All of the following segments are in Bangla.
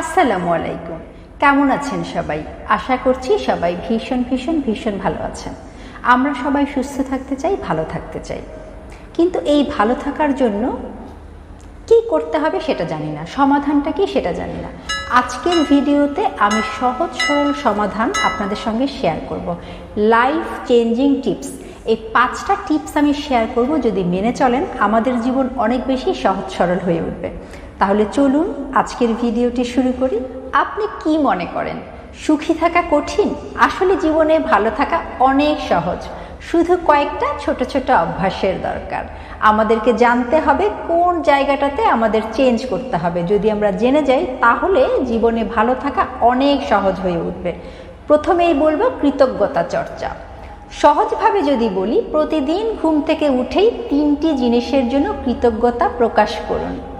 আসসালামু আলাইকুম। কেমন আছেন সবাই? আশা করছি সবাই ভীষণ ভীষণ ভীষণ ভালো আছেন। আমরা সবাই সুস্থ থাকতে চাই, ভালো থাকতে চাই। কিন্তু এই ভালো থাকার জন্য কি করতে হবে সেটা জানি না। সমাধানটা কি সেটা জানি না। আজকের ভিডিওতে আমি সহজ সরল সমাধান আপনাদের সঙ্গে শেয়ার করব। Life changing tips. এই পাঁচটা টিপস আমি শেয়ার করব যদি মেনে চলেন, আমাদের জীবন অনেক বেশি সহজ সরল হয়ে উঠবে। তাহলে চলুন আজকের ভিডিওটি শুরু করি। আপনি কি মনে করেন? সুখী থাকা কঠিন? আসলে জীবনে ভালো থাকা অনেক সহজ। শুধু কয়েকটা ছোট ছোট অভ্যাসের দরকার। আমাদেরকে জানতে হবে কোন জায়গাটাতে আমাদের চেঞ্জ করতে হবে। যদি আমরা জেনে যাই, তাহলে জীবনে ভালো থাকা অনেক সহজ হয়ে উঠবে। প্রথমেই বলব কৃতজ্ঞতা চর্চা। সহজভাবে যদি বলি, প্রতিদিন ঘুম থেকে উঠেই তিনটি জিনিসের জন্য কৃতজ্ঞতা প্রকাশ করুন।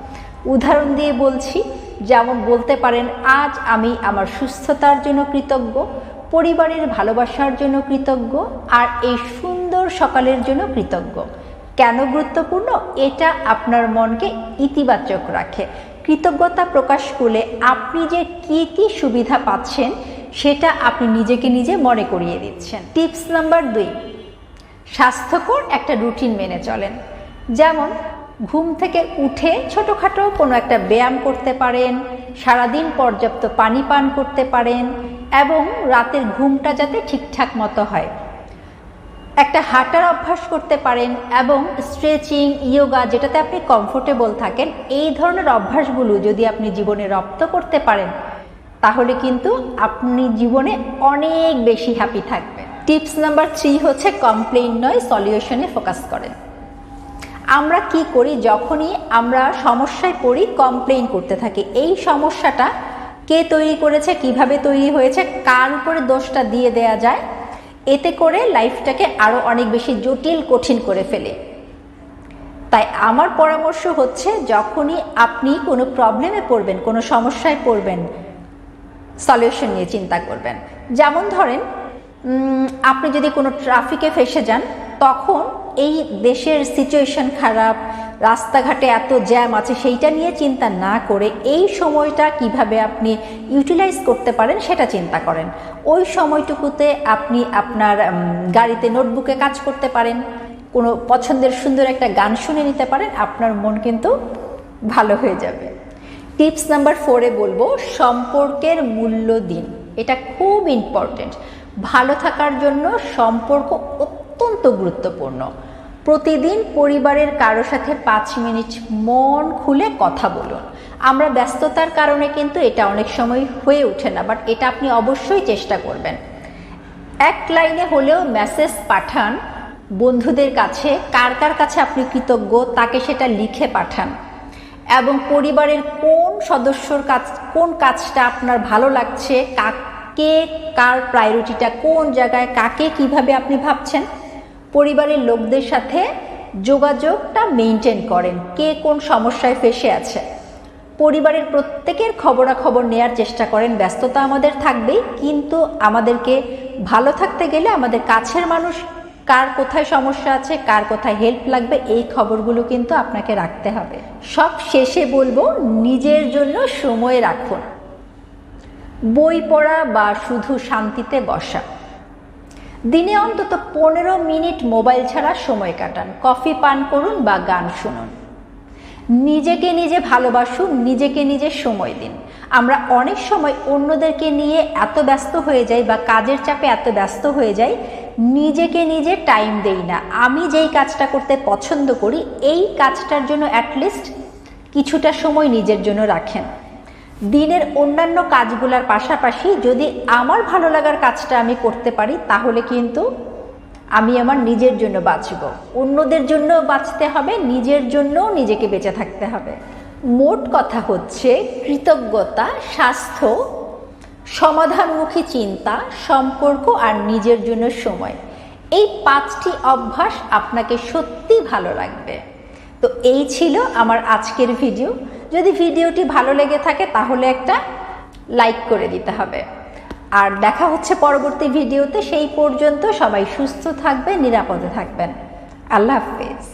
উদাহরণ দিয়ে বলছি, যেমন বলতে পারেন, আজ আমি আমার সুস্থতার জন্য কৃতজ্ঞ, পরিবারের ভালোবাসার জন্য কৃতজ্ঞ, আর এই সুন্দর সকালের জন্য কৃতজ্ঞ। কেন গুরুত্বপূর্ণ? এটা আপনার মনকে ইতিবাচক রাখে। কৃতজ্ঞতা প্রকাশ করলে আপনি যে কি কি সুবিধা পাচ্ছেন, সেটা আপনি নিজেকে নিজে মনে করিয়ে দিচ্ছেন। টিপস নাম্বার দুই, স্বাস্থ্যকর একটা রুটিন মেনে চলেন। যেমন ঘুম থেকে উঠে ছোটোখাটো কোনো একটা ব্যায়াম করতে পারেন, সারাদিন পর্যাপ্ত পানি পান করতে পারেন এবং রাতের ঘুমটা যাতে ঠিকঠাক মতো হয়। একটা হাঁটার অভ্যাস করতে পারেন এবং স্ট্রেচিং, ইয়োগা যেটাতে আপনি কমফোর্টেবল থাকেন, এই ধরনের অভ্যাসগুলো যদি আপনি জীবনে রপ্ত করতে পারেন, তাহলে কিন্তু আপনি জীবনে অনেক বেশি হ্যাপি থাকবেন। টিপস নাম্বার থ্রি হচ্ছে কমপ্লেন নয় সলিউশনে ফোকাস করেন। আমরা কি করি? যখনই আমরা সমস্যায় পড়ি কমপ্লেন করতে থাকি। এই সমস্যাটা কে তৈরি করেছে, কীভাবে তৈরি হয়েছে, কার উপরে দোষটা দিয়ে দেয়া যায়, এতে করে লাইফটাকে আরও অনেক বেশি জটিল, কঠিন করে ফেলে। তাই আমার পরামর্শ হচ্ছে, যখনই আপনি কোনো প্রবলেমে পড়বেন, কোনো সমস্যায় পড়বেন সলিউশন নিয়ে চিন্তা করবেন। যেমন ধরেন আপনি যদি কোনো ট্রাফিকে ফেসে যান, তখন এই দেশের সিচুয়েশন খারাপ, রাস্তাঘাটে এত জ্যাম আছে, সেইটা নিয়ে চিন্তা না করে এই সময়টা কীভাবে আপনি ইউটিলাইজ করতে পারেন সেটা চিন্তা করেন। ওই সময়টুকুতে আপনি আপনার গাড়িতে নোটবুকে কাজ করতে পারেন, কোনো পছন্দের সুন্দর একটা গান শুনে নিতে পারেন, আপনার মন কিন্তু ভালো হয়ে যাবে। টিপস নাম্বার ফোরে বলব, সম্পর্কের মূল্য দিন। এটা খুব ইম্পর্টেন্ট ভালো থাকার জন্য সম্পর্ক অত্যন্ত গুরুত্বপূর্ণ। প্রতিদিন পরিবারের কারও সাথে পাঁচ মিনিট মন খুলে কথা বলুন। আমরা ব্যস্ততার কারণে কিন্তু এটা অনেক সময় হয়ে ওঠে না বাট এটা আপনি অবশ্যই চেষ্টা করবেন। এক লাইনে হলেও মেসেজ পাঠান, বন্ধুদের কাছে, কার কার কাছে আপনি কৃতজ্ঞ তাকে সেটা লিখে পাঠান। এবং পরিবারের কোন সদস্যর কাজ কোন কাজটা আপনার ভালো লাগছে, কাকে, কার প্রায়োরিটিটা কোন জায়গায়, কাকে কীভাবে আপনি ভাবছেন পরিবারের লোকদের সাথে যোগাযোগটা মেনটেন করেন। কে কোন সমস্যায় ফেসে আছে। পরিবারের প্রত্যেকের খবরাখবর নেয়ার চেষ্টা করেন। ব্যস্ততা আমাদের থাকবেই, কিন্তু আমাদেরকে ভালো থাকতে গেলে আমাদের কাছের মানুষ কার কোথায় সমস্যা আছে, কার কোথায় হেল্প লাগবে, এই খবরগুলো কিন্তু আপনাকে রাখতে হবে। সব শেষে বলব, নিজের জন্য সময় রাখুন। বই পড়া বা শুধু শান্তিতে বসা। দিনে অন্তত পনেরো মিনিট মোবাইল ছাড়া সময় কাটান। কফি পান করুন বা গান শুনুন। নিজেকে নিজে ভালোবাসুন, নিজেকে নিজে সময় দিন। আমরা অনেক সময় অন্যদেরকে নিয়ে এত ব্যস্ত হয়ে যাই বা কাজের চাপে এত ব্যস্ত হয়ে যাই, নিজেকে নিজে টাইম দেই না। আমি যেই কাজটা করতে পছন্দ করি, এই কাজটার জন্য অ্যাটলিস্ট কিছুটা সময় নিজের জন্য রাখেন। দিনের অন্যান্য কাজগুলোর পাশাপাশি যদি আমার ভালো লাগার কাজটা আমি করতে পারি, তাহলে কিন্তু আমি আমার নিজের জন্য বাঁচব। অন্যদের জন্য বাঁচতে হবে, নিজের জন্য নিজেকে বেঁচে থাকতে হবে। মোট কথা হচ্ছে, কৃতজ্ঞতা, স্বাস্থ্য, সমাধানমুখী চিন্তা, সম্পর্ক আর নিজের জন্য সময়। এই পাঁচটি অভ্যাস আপনাকে সত্যি ভালো লাগবে। তো এই ছিল আমার আজকের ভিডিও। যদি ভিডিওটি ভালো লেগে থাকে, তাহলে একটা লাইক করে দিতে হবে। আর দেখা হচ্ছে পরবর্তী ভিডিওতে, সেই পর্যন্ত সবাই সুস্থ থাকবে নিরাপদে থাকবেন। আল্লাহ হাফেজ।